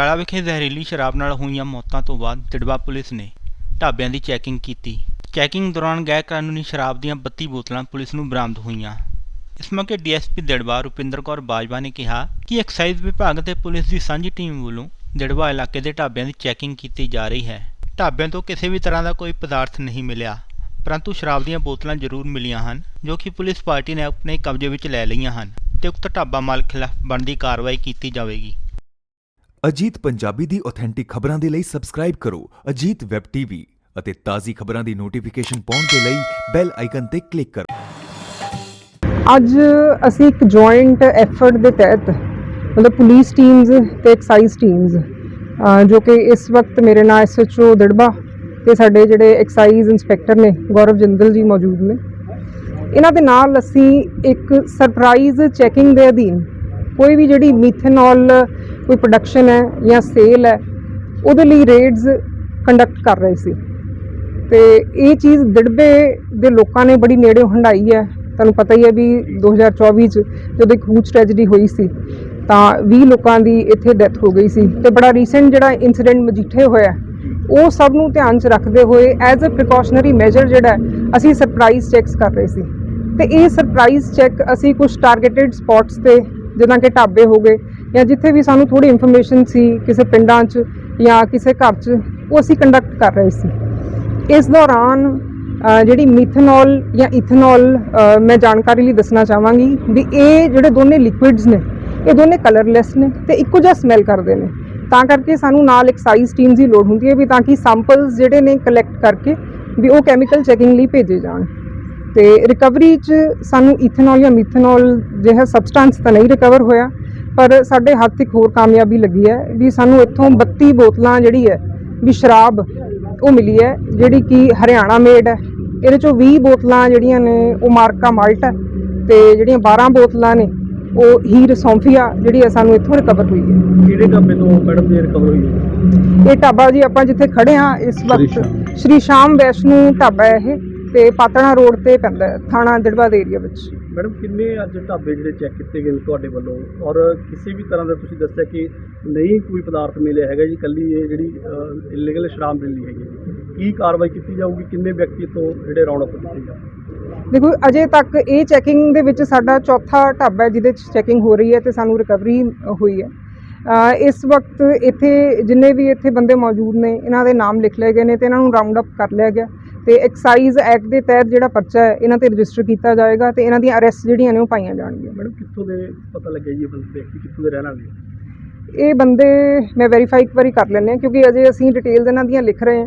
ਬਟਾਲਾ ਵਿਖੇ ਜ਼ਹਿਰੀਲੀ ਸ਼ਰਾਬ ਨਾਲ ਹੋਈਆਂ ਮੌਤਾਂ ਤੋਂ ਬਾਅਦ ਤਿੜਵਾ ਪੁਲਿਸ ਨੇ ਢਾਬਿਆਂ ਦੀ ਚੈਕਿੰਗ ਕੀਤੀ। ਚੈਕਿੰਗ ਦੌਰਾਨ ਗੈਰ ਕਾਨੂੰਨੀ ਸ਼ਰਾਬ ਦੀਆਂ 32 ਬੋਤਲਾਂ ਪੁਲਿਸ ਨੂੰ ਬਰਾਮਦ ਹੋਈਆਂ। ਇਸ ਮੌਕੇ ਡੀਐਸਪੀ ਦਿੜਵਾ ਰੁਪਿੰਦਰ ਕੌਰ ਬਾਜਵਾ ਨੇ ਕਿਹਾ ਕਿ ਐਕਸਾਈਜ਼ ਵਿਭਾਗ ਤੇ ਪੁਲਿਸ ਦੀ ਸਾਂਝੀ ਟੀਮ ਵੱਲੋਂ ਦਿੜਵਾ ਇਲਾਕੇ ਦੇ ਢਾਬਿਆਂ ਦੀ ਚੈਕਿੰਗ ਕੀਤੀ ਜਾ ਰਹੀ ਹੈ। ਢਾਬਿਆਂ ਤੋਂ ਕਿਸੇ ਵੀ ਤਰ੍ਹਾਂ ਦਾ ਕੋਈ ਪਦਾਰਥ ਨਹੀਂ ਮਿਲਿਆ, ਪਰੰਤੂ ਸ਼ਰਾਬ ਦੀਆਂ ਬੋਤਲਾਂ ਜ਼ਰੂਰ ਮਿਲੀਆਂ ਹਨ, ਜੋ ਕਿ ਪੁਲਿਸ ਪਾਰਟੀ ਨੇ ਆਪਣੇ ਕਬਜ਼ੇ ਵਿੱਚ ਲੈ ਲਈਆਂ ਹਨ ਤੇ ਉਕਤ ਢਾਬਾ ਮਾਲਕ ਖਿਲਾਫ ਬਣਦੀ ਕਾਰਵਾਈ ਕੀਤੀ ਜਾਵੇਗੀ। ਅਜੀਤ ਪੰਜਾਬੀ ਦੀ ਆਥੈਂਟਿਕ ਖਬਰਾਂ ਦੇ ਲਈ ਸਬਸਕ੍ਰਾਈਬ ਕਰੋ ਅਜੀਤ ਵੈਬ ਟੀਵੀ ਅਤੇ ਤਾਜ਼ੀ ਖਬਰਾਂ ਦੀ ਨੋਟੀਫਿਕੇਸ਼ਨ ਪਾਉਣ ਦੇ ਲਈ ਬੈਲ ਆਈਕਨ ਤੇ ਕਲਿੱਕ ਕਰੋ। ਅੱਜ ਅਸੀਂ ਇੱਕ ਜੁਆਇੰਟ ਐਫਰਟ ਦੇ ਤਹਿਤ ਮਤਲਬ ਪੁਲਿਸ ਟੀਮਸ ਤੇ ਐਕਸਾਈਜ਼ ਟੀਮਸ ਜੋ ਕਿ ਇਸ ਵਕਤ ਮੇਰੇ ਨਾਲ ਐਸਐਚਓ ਦੜਬਾ ਤੇ ਸਾਡੇ ਜਿਹੜੇ ਐਕਸਾਈਜ਼ ਇੰਸਪੈਕਟਰ ਨੇ, ਗੌਰਵ ਜਿੰਦਲ ਜੀ ਮੌਜੂਦ ਨੇ। ਇਹਨਾਂ ਦੇ ਨਾਲ ਅਸੀਂ ਇੱਕ ਸਰਪ੍ਰਾਈਜ਼ ਚੈਕਿੰਗ ਦੇ ਅਧੀਨ ਕੋਈ ਵੀ ਜਿਹੜੀ ਮੀਥੇਨੋਲ ਕੋਈ ਪ੍ਰੋਡਕਸ਼ਨ ਹੈ ਜਾਂ ਸੇਲ ਹੈ, ਉਹਦੇ ਲਈ ਰੇਡਸ ਕੰਡਕਟ ਕਰ ਰਹੇ ਸੀ। ਤੇ ਇਹ ਚੀਜ਼ ਦਿੜਬੇ ਦੇ ਲੋਕਾਂ ਨੇ ਬੜੀ ਨੇੜੇ ਹੰਡਾਈ ਹੈ। ਤੁਹਾਨੂੰ ਪਤਾ ਹੀ ਹੈ ਵੀ 2024 ਚ ਜਦੋਂ ਇੱਕ ਹੂਜ ਟ੍ਰੈਜੇਡੀ ਹੋਈ ਸੀ, ਤਾਂ 20 ਲੋਕਾਂ ਦੀ ਇੱਥੇ ਡੈਥ ਹੋ ਗਈ ਸੀ। ਤੇ ਬੜਾ ਰੀਸੈਂਟ ਜਿਹੜਾ ਇਨਸੀਡੈਂਟ ਮਜੀਠੇ ਹੋਇਆ, ਉਹ ਸਭ ਨੂੰ ਧਿਆਨ 'ਚ ਰੱਖਦੇ ਹੋਏ ਐਜ਼ ਅ ਪ੍ਰੀਕਾਸ਼ਨਰੀ ਮੈਜਰ ਜਿਹੜਾ, ਅਸੀਂ ਸਰਪ੍ਰਾਈਜ਼ ਚੈੱਕਸ ਕਰ ਰਹੇ ਸੀ। ਤੇ ਇਹ ਸਰਪ੍ਰਾਈਜ਼ ਚੈੱਕ ਅਸੀਂ ਕੁਝ ਟਾਰਗੇਟਡ ਸਪੌਟਸ ਤੇ, ਜਿੱਦਾਂ ਕਿ ਢਾਬੇ ਹੋ ਗਏ ਜਾਂ ਜਿੱਥੇ ਵੀ ਸਾਨੂੰ ਥੋੜੀ ਇਨਫੋਰਮੇਸ਼ਨ ਸੀ, ਕਿਸੇ ਪਿੰਡਾਂ 'ਚ ਜਾਂ ਕਿਸੇ ਘਰ 'ਚ, ਉਹ ਅਸੀਂ ਕੰਡਕਟ ਕਰ ਰਹੇ ਸੀ। ਇਸ ਦੌਰਾਨ ਜਿਹੜੀ ਮੀਥੇਨੋਲ ਜਾਂ ਇਥੇਨੋਲ ਮੈਂ ਜਾਣਕਾਰੀ ਲਈ ਦੱਸਣਾ ਚਾਹਾਂਗੀ ਵੀ ਇਹ ਜਿਹੜੇ ਦੋਨੇ ਲਿਕੁਇਡਸ ਨੇ, ਇਹ ਦੋਨੇ ਕਲਰਲੈਸ ਨੇ ਤੇ ਇੱਕੋ ਜਿਹਾ ਸਮੈਲ ਕਰਦੇ ਨੇ। ਤਾਂ ਕਰਕੇ ਸਾਨੂੰ ਨਾਲ ਐਕਸਾਈਜ਼ ਟੀਮ ਦੀ ਲੋੜ ਹੁੰਦੀ ਹੈ ਵੀ ਤਾਂ ਕਿ ਸੈਂਪਲਸ ਜਿਹੜੇ ਨੇ ਕਲੈਕਟ ਕਰਕੇ ਵੀ ਉਹ ਕੈਮੀਕਲ ਚੈਕਿੰਗ ਲਈ ਭੇਜੇ ਜਾਣ। ਤੇ ਰਿਕਵਰੀ ਚ ਸਾਨੂੰ ਇਥੇਨੋਲ ਜਾਂ ਮੀਥੇਨੋਲ ਜਿਹੜਾ ਸਬਸਟੈਂਸ ਤਾਂ ਨਹੀਂ ਰਿਕਵਰ ਹੋਇਆ ਪਰ ਸਾਡੇ ਹੱਥ ਇੱਕ ਹੋਰ ਕਾਮਯਾਬੀ ਲੱਗੀ ਹੈ ਵੀ ਸਾਨੂੰ ਇੱਥੋਂ 32 ਬੋਤਲਾਂ ਜਿਹੜੀ ਹੈ ਵੀ ਸ਼ਰਾਬ ਉਹ ਮਿਲੀ ਹੈ ਜਿਹੜੀ ਕਿ ਹਰਿਆਣਾ ਮੇਡ ਹੈ। ਇਹਦੇ ਚੋਂ 20 ਬੋਤਲਾਂ ਜਿਹੜੀਆਂ ਨੇ ਉਹ ਮਾਰਕਾ ਮਾਲਟ ਹੈ ਤੇ ਜਿਹੜੀਆਂ 12 ਬੋਤਲਾਂ ਨੇ ਉਹ ਹੀਰ ਸੌਂਫੀਆ ਜਿਹੜੀ ਹੈ ਸਾਨੂੰ ਇੱਥੋਂ ਰਿਕਵਰ ਹੋਈ ਹੈ। ਕਿਹੜੇ ਢਾਬੇ ਤੋਂ ਮੈਡਮ ਦੀ ਰਿਕਵਰ ਹੋਈ ਹੈ? ਇਹ ਢਾਬਾ ਜੀ ਆਪਾਂ ਜਿੱਥੇ ਖੜੇ ਹਾਂ ਇਸ ਵਕਤ ਸ਼੍ਰੀ ਸ਼ਾਮ ਵੈਸ਼ਨੂ ਢਾਬਾ ਹੈ ਇਹ ਤੇ ਪਾਤਣਾ ਰੋਡ ਤੇ ਪੈਂਦਾ ਥਾਣਾ ਦਿੜਬਾ ਦੇ ਏਰੀਆ ਵਿੱਚ। ਮੈਡਮ, ਕਿੰਨੇ ਅੱਜ ਢਾਬੇ ਜਿਹੜੇ ਚੈੱਕ ਕੀਤੇ ਗਏ ਨੇ ਤੁਹਾਡੇ ਵੱਲੋਂ? ਔਰ ਕਿਸੇ ਵੀ ਤਰ੍ਹਾਂ ਦਾ ਤੁਸੀਂ ਦੱਸਿਆ ਕਿ ਨਹੀਂ ਕੋਈ ਪਦਾਰਥ ਮਿਲਿਆ ਹੈਗਾ ਜੀ ਕੱਲੀ ਇਹ ਜਿਹੜੀ ਇਲੀਗਲ ਸ਼ਰਾਬ ਮਿਲੀ ਹੈਗੀ ਕੀ ਕਾਰਵਾਈ ਕੀਤੀ ਜਾਊਗੀ? ਕਿੰਨੇ ਵਿਅਕਤੀ ਤੋਂ ਜਿਹੜੇ ਰੌਣਕ ਕੀਤੀ ਜਾਊਗੀ ਦੇਖੋ, ਅਜੇ ਤੱਕ ਇਹ ਚੈਕਿੰਗ ਦੇ ਵਿੱਚ ਸਾਡਾ ਚੌਥਾ ਢਾਬਾ ਹੈ, ਜਿਹਦੇ 'ਚ ਚੈਕਿੰਗ ਹੋ ਰਹੀ ਹੈ ਤੇ ਸਾਨੂੰ ਰਿਕਵਰੀ ਹੋਈ ਹੈ। ਇਸ ਵਕਤ ਇੱਥੇ ਜਿੰਨੇ ਵੀ ਇੱਥੇ ਬੰਦੇ ਮੌਜੂਦ ਨੇ, ਇਹਨਾਂ ਦੇ ਨਾਮ ਲਿਖ ਲਏ ਗਏ ਨੇ ਤੇ ਇਹਨਾਂ ਨੂੰ ਰਾਉਂਡ ਅਪ ਕਰ ਲਿਆ ਗਿਆ। ਤੇ ਐਕਸਾਈਜ਼ ਐਕਟ ਦੇ ਤਹਿਤ ਜਿਹੜਾ ਪਰਚਾ ਹੈ ਇਹਨਾਂ ਤੇ ਰਜਿਸਟਰ ਕੀਤਾ ਜਾਏਗਾ ਤੇ ਇਹਨਾਂ ਦੀਆਂ ਅਰੈਸਟ ਜਿਹੜੀਆਂ ਨੇ ਉਹ ਪਾਈਆਂ ਜਾਣਗੀਆਂ। ਮੈਡਮ ਕਿੱਥੋਂ ਦੇ ਪਤਾ ਲੱਗਿਆ ਜੀ ਇਹ ਬੰਦੇ ਕਿੱਥੋਂ ਦੇ ਰਹਿਣ ਵਾਲੇ? ਇਹ ਬੰਦੇ ਮੈਂ ਵੈਰੀਫਾਈ ਇੱਕ ਵਾਰੀ ਕਰ ਲੈਂਦੇ ਹਾਂ ਕਿਉਂਕਿ ਅਜੇ ਅਸੀਂ ਡਿਟੇਲਸ ਇਹਨਾਂ ਦੀਆਂ ਲਿਖ ਰਹੇ ਹਾਂ।